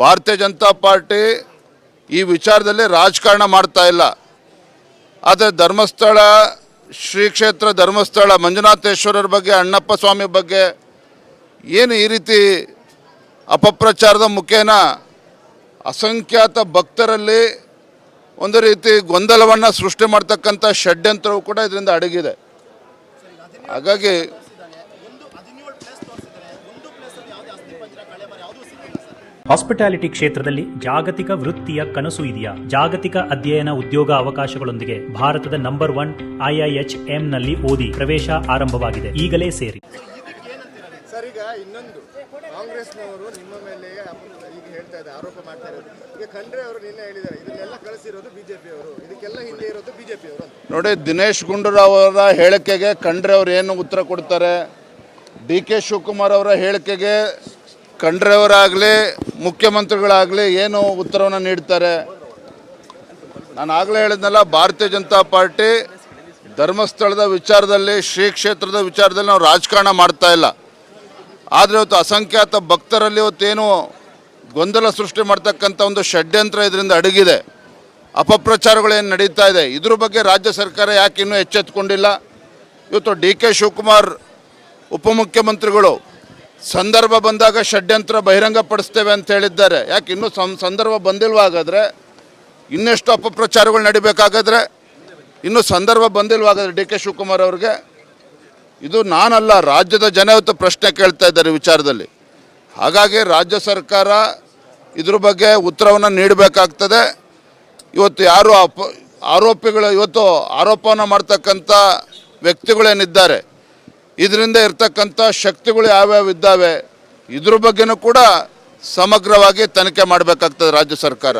ಭಾರತೀಯ ಜನತಾ ಪಾರ್ಟಿ ಈ ವಿಚಾರದಲ್ಲಿ ರಾಜಕಾರಣ ಮಾಡ್ತಾ ಇಲ್ಲ. ಆದರೆ ಧರ್ಮಸ್ಥಳ, ಶ್ರೀ ಕ್ಷೇತ್ರ ಧರ್ಮಸ್ಥಳ, ಮಂಜುನಾಥೇಶ್ವರರ ಬಗ್ಗೆ, ಅಣ್ಣಪ್ಪ ಸ್ವಾಮಿ ಬಗ್ಗೆ ಏನು ಈ ರೀತಿ ಅಪಪ್ರಚಾರದ ಮುಖೇನ ಅಸಂಖ್ಯಾತ ಭಕ್ತರಲ್ಲಿ ಒಂದು ರೀತಿ ಗೊಂದಲವನ್ನು ಸೃಷ್ಟಿ ಮಾಡ್ತಕ್ಕಂಥ ಷಡ್ಯಂತ್ರವು ಕೂಡ ಇದರಿಂದ ಅಡಗಿದೆ. ಹಾಗಾಗಿ ಹಾಸ್ಪಿಟಾಲಿಟಿ ಕ್ಷೇತ್ರದಲ್ಲಿ ಜಾಗತಿಕ ವೃತ್ತಿಯ ಕನಸು ಇದೆಯಾ? ಜಾಗತಿಕ ಅಧ್ಯಯನ ಉದ್ಯೋಗ ಅವಕಾಶಗಳೊಂದಿಗೆ ಭಾರತದ ನಂಬರ್ ಒನ್ ಐಐಎಚ್ನಲ್ಲಿ ಓದಿ ಪ್ರವೇಶ ಆರಂಭವಾಗಿದೆ. ಈಗಲೇ ಸೇರಿ. ಸರ್ ಈಗ ಇನ್ನೊಂದು. ಕಾಂಗ್ರೆಸ್ನವರು ನಿಮ್ಮ ಮೇಲೆ ಈಗ ಹೇಳ್ತಾ ಇದ್ದಾರೆ ಆರೋಪ ಮಾಡ್ತಾ ಇರೋದು ಈಗ ಖಂಡ್ರೆ ಅವರು ನಿನ್ನೆ ಹೇಳಿದ್ದಾರೆ ಇದನ್ನೆಲ್ಲ ಕಳಿಸಿರೋದು ಬಿಜೆಪಿ ಅವರು ಇದಕ್ಕೆಲ್ಲ ಹಿಂದೆ ಇರೋದು ಬಿಜೆಪಿ ಅವರು ನೋಡಿ ದಿನೇಶ್ ಗುಂಡೂರಾವ್ ಅವರ ಹೇಳಿಕೆಗೆ ಖಂಡ್ರೆ ಅವರು ಏನು ಉತ್ತರ ಕೊಡ್ತಾರೆ? ಡಿ ಕೆ ಶಿವಕುಮಾರ್ ಅವರ ಹೇಳಿಕೆಗೆ ಖಂಡ್ರೆ ಅವರಾಗಲಿ ಮುಖ್ಯಮಂತ್ರಿಗಳಾಗಲಿ ಏನು ಉತ್ತರವನ್ನು ನೀಡ್ತಾರೆ. ನಾನು ಆಗಲೇ ಹೇಳಿದ್ನಲ್ಲ, ಭಾರತೀಯ ಜನತಾ ಪಾರ್ಟಿ ಧರ್ಮಸ್ಥಳದ ವಿಚಾರದಲ್ಲಿ, ಶ್ರೀ ಕ್ಷೇತ್ರದ ವಿಚಾರದಲ್ಲಿ ನಾವು ರಾಜಕಾರಣ ಮಾಡ್ತಾ ಇಲ್ಲ. ಆದರೆ ಇವತ್ತು ಅಸಂಖ್ಯಾತ ಭಕ್ತರಲ್ಲಿ ಇವತ್ತೇನು ಗೊಂದಲ ಸೃಷ್ಟಿ ಮಾಡ್ತಕ್ಕಂಥ ಒಂದು ಷಡ್ಯಂತ್ರ ಇದರಿಂದ ಅಡಗಿದೆ. ಅಪಪ್ರಚಾರಗಳೇನು ನಡೀತಾ ಇದೆ? ಇದ್ರ ಬಗ್ಗೆ ರಾಜ್ಯ ಸರ್ಕಾರ ಯಾಕೆ ಇನ್ನೂ ಎಚ್ಚೆತ್ತುಕೊಂಡಿಲ್ಲ ಇವತ್ತು ಡಿ ಕೆ ಶಿವಕುಮಾರ್ ಉಪಮುಖ್ಯಮಂತ್ರಿಗಳು ಸಂದರ್ಭ ಬಂದಾಗ ಷಡ್ಯಂತ್ರ ಬಹಿರಂಗಪಡಿಸ್ತೇವೆ ಅಂತ ಹೇಳಿದ್ದಾರೆ. ಯಾಕೆ ಇನ್ನೂ ಸಂದರ್ಭ ಬಂದಿಲ್ವಾಗಾದರೆ ಇನ್ನೆಷ್ಟು ಅಪಪ್ರಚಾರಗಳು ನಡಿಬೇಕಾಗಾದ್ರೆ? ಇನ್ನೂ ಸಂದರ್ಭ ಬಂದಿಲ್ವಾಗಾದ್ರೆ ಡಿ ಕೆ ಶಿವಕುಮಾರ್ ಅವ್ರಿಗೆ? ಇದು ನಾನಲ್ಲ, ರಾಜ್ಯದ ಜನ ಪ್ರಶ್ನೆ ಕೇಳ್ತಾ ಇದ್ದಾರೆ ವಿಚಾರದಲ್ಲಿ. ಹಾಗಾಗಿ ರಾಜ್ಯ ಸರ್ಕಾರ ಇದ್ರ ಬಗ್ಗೆ ಉತ್ತರವನ್ನು ನೀಡಬೇಕಾಗ್ತದೆ. ಇವತ್ತು ಯಾರು ಅಪ, ಆರೋಪಿಗಳು, ಇವತ್ತು ಆರೋಪವನ್ನು ಮಾಡ್ತಕ್ಕಂಥ ವ್ಯಕ್ತಿಗಳೇನಿದ್ದಾರೆ ಇದರಿಂದ ಇರ್ತಕ್ಕಂಥ ಶಕ್ತಿಗಳು ಯಾವ್ಯಾವ ಇದ್ದಾವೆ? ಇದ್ರ ಬಗ್ಗೆನೂ ಕೂಡ ಸಮಗ್ರವಾಗಿ ತನಿಖೆ ಮಾಡಬೇಕಾಗ್ತದೆ ರಾಜ್ಯ ಸರ್ಕಾರ.